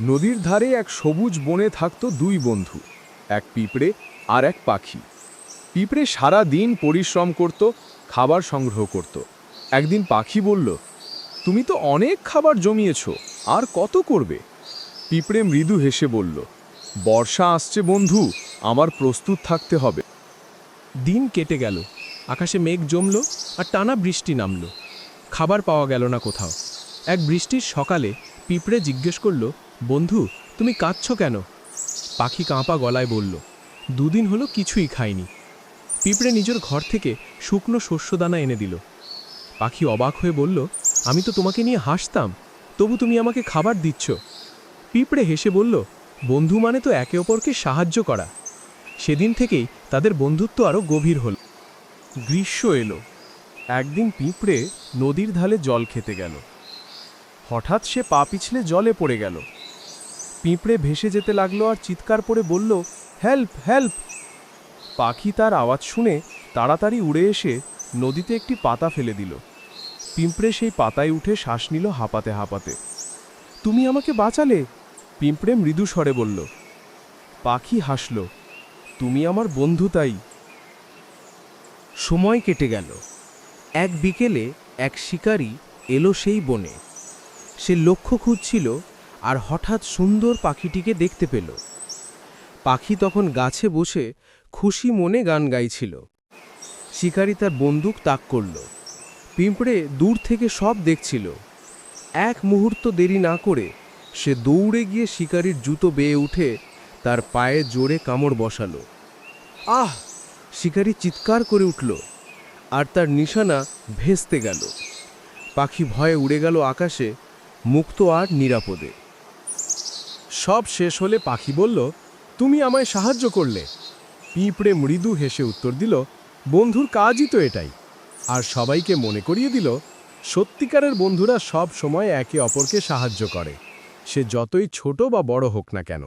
নদীর ধারে এক সবুজ বনে থাকত দুই বন্ধু, এক পিঁপড়ে আর এক পাখি। পিঁপড়ে সারা দিন পরিশ্রম করত, খাবার সংগ্রহ করত। একদিন পাখি বলল, তুমি তো অনেক খাবার জমিয়েছ, আর কত করবে? পিঁপড়ে মৃদু হেসে বলল, বর্ষা আসছে বন্ধু, আমার প্রস্তুত থাকতে হবে। দিন কেটে গেল, আকাশে মেঘ জমল আর টানা বৃষ্টি নামল। খাবার পাওয়া গেল না কোথাও। এক বৃষ্টির সকালে পিঁপড়ে জিজ্ঞেস করল বন্ধু, তুমি কাঁদছ কেন? পাখি কাঁপা গলায় বলল, দুদিন হলো কিছুই খায়নি পিঁপড়ে নিজের ঘর থেকে শুকনো শস্যদানা এনে দিল। পাখি অবাক হয়ে বলল, আমি তো তোমাকে নিয়ে হাসতাম, তবু তুমি আমাকে খাবার দিচ্ছ। পিঁপড়ে হেসে বলল, বন্ধু মানে তো একে অপরকে সাহায্য করা। সেদিন থেকেই তাদের বন্ধুত্ব আরও গভীর হল। গ্রীষ্ম এলো। একদিন পিঁপড়ে নদীর ধালে জল খেতে গেল। হঠাৎ সে পা পিছলে জলে পড়ে গেল। পিঁপড়ে ভেসে যেতে লাগল আর চিৎকার করে বলল, হেল্প হেল্প! পাখি তার আওয়াজ শুনে তাড়াতাড়ি উড়ে এসে নদীতে একটি পাতা ফেলে দিল। পিঁপড়ে সেই পাতায় উঠে শ্বাস নিল হাঁপাতে হাঁপাতে। তুমি আমাকে বাঁচালে? পিঁপড়ে মৃদু স্বরে বলল। পাখি হাসল, তুমি আমার বন্ধু তাই। সময় কেটে গেল। এক বিকেলে এক শিকারী এলো সেই বনে। সে লক্ষ্য খুঁজছিল আর হঠাৎ সুন্দর পাখিটিকে দেখতে পেল। পাখি তখন গাছে বসে খুশি মনে গান গাইছিল। শিকারী তার বন্দুক তাক করল। পিঁপড়ে দূর থেকে সব দেখছিল। এক মুহূর্ত দেরি না করে সে দৌড়ে গিয়ে শিকারীর জুতো বেয়ে উঠে তার পায়ে জোরে কামড় বসালো। আহ! শিকারী চিৎকার করে উঠল আর তার নিশানা ভেস্তে গেল। পাখি ভয়ে উড়ে গেল আকাশে, মুক্ত আর নিরাপদে। সব শেষ হলে পাখি বলল, তুমি আমায় সাহায্য করলে। পিঁপড়ে মৃদু হেসে উত্তর দিল, বন্ধুর কাজই তো এটাই। আর সবাইকে মনে করিয়ে দিল, সত্যিকারের বন্ধুরা সব সময় একে অপরকে সাহায্য করে। সে যতই ছোট বা বড় হোক না কেন।